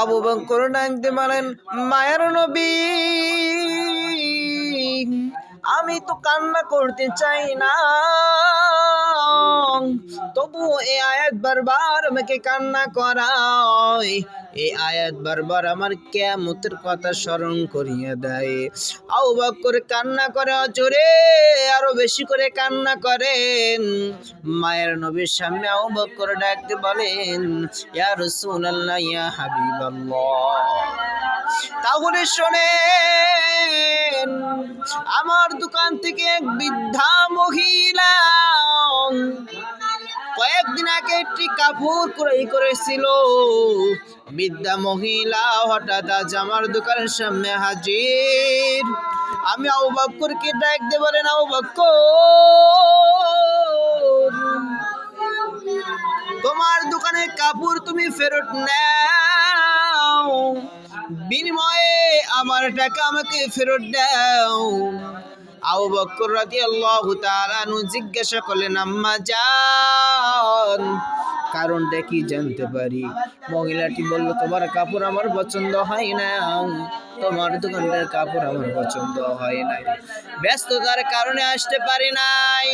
আবু বকর ডাকতে বলেন মায়ের নবী। আমি তো কান্না করতে চাই না। তবু এই আয়াত বারবার আমাকে কান্না করায়। এই আয়াত বারবার আমার কেমতের কথা স্মরণ করিয়ে দেয়। আবু করে কান্না করে, জোরে আরও বেশি করে কান্না করেন। মায়ের নবীর সামনে আবু করে ডাকতে বলেন, ইয়া রাসূলুল্লাহ, ইয়া হাবিবাল্লাহ। তাহলে শোনে আমার দোকান থেকে এক বৃদ্ধা মহিলা কয়েকদিন আগে একটি কাপড় ক্রয় করেছিল। বৃদ্ধা মহিলা হঠাৎ আজ আমার দোকানের সামনে হাজির। আমি আবু বক্করকে ডাকতে বলেন আবু বক্কর তোমার দোকানে কাপড় তুমি ফেরত নাও। আমার টাকা আমাকে ফেরত দাও। আবু বকর রাদিয়াল্লাহু তাআলা জিজ্ঞাসা করলেন আম্মা জান কারণটা কি জানতে পারি? মহিলাটি বলল, তোমার কাপড় আমার পছন্দ হয় না। তোমার দোকানটার কাপড় আমার পছন্দ হয় নাই ব্যস্ততার কারণে আসতে পারি নাই।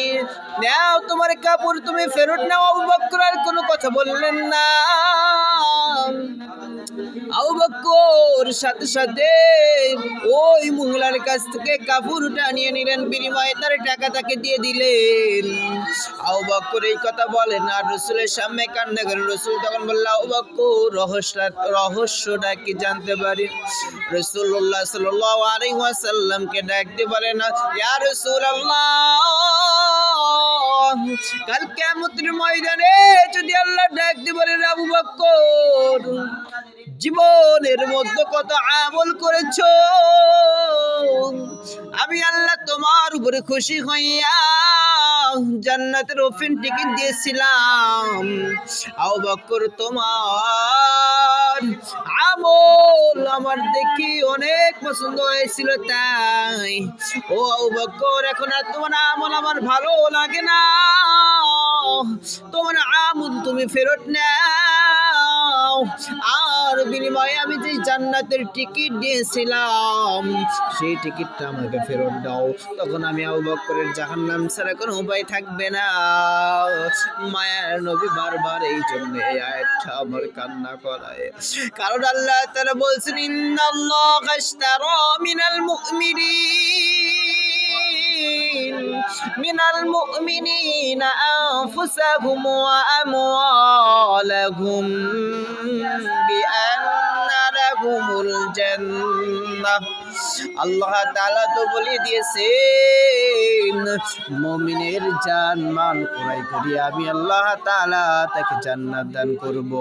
নাও তোমার কাপড়, তুমি ফেরত নাও। আবু বকর আর কোনো কথা বললেন না। আবু বকর সাথে সাথে ওই মহিলার কাছ থেকে কাপড়টা নিয়ে নিলেন, বিনিময়ে তার টাকা তাকে দিয়ে দিলেন। আবু বকর এই কথা বলেন আর রসুলের সামনে কান্না করেন রসুল তখন বলল, আবু বকর রহস্য রহস্যটা কি জানতে পারি? রসুল্লাহ সাল্লাল্লাহু আলাইহি ওয়াসাল্লামকে ডাকতে পারে না, ইয়া রাসূলুল্লাহ, কাল কিয়ামতের ময়দানে যদি আল্লাহ ডাকতে পারে আবু বকর, জীবনের মধ্যে কত আমল করেছ? আমি আল্লাহ তোমার উপরে খুশি হইয়া জান্নাতের ওফিন টিকিট দিয়েছিলাম। আও বকর, তোমার আমল আমার দেখি অনেক পছন্দ হয়েছিল তাই। ও আও বকর, এখন আর তোমার আমল আমার ভালো লাগে না। তোমার আমল তুমি ফেরত নাও আর বিনিময়ে আমি যে জান্নাতের টিকিট দিয়েছিলাম, সেই টিকিটটা আমাকে ফেরত দাও। তখন আমি আবু বকরের জাহান্নাম ছাড়া কোনো উপায় থাকবে না। মায়ার নবী বারবার এই জন্য এই আয়াতটা আমার কান্না করায়। কারণ আল্লাহ তারা বলছেন, ইন্নাল্লাহ আশতারা মিনাল মুমিনিন। মিনাল মুমিনিনা আনফুসাহুম ওয়া আমওয়ালাহুম بأن লাহুমুল জান্নাহ আল্লাহ তাআলা তো বলে দিয়েছেন, মুমিনের জান মাল ক্রয় করি আমি আল্লাহ তাআলা তাকে জান্নাত দান করব।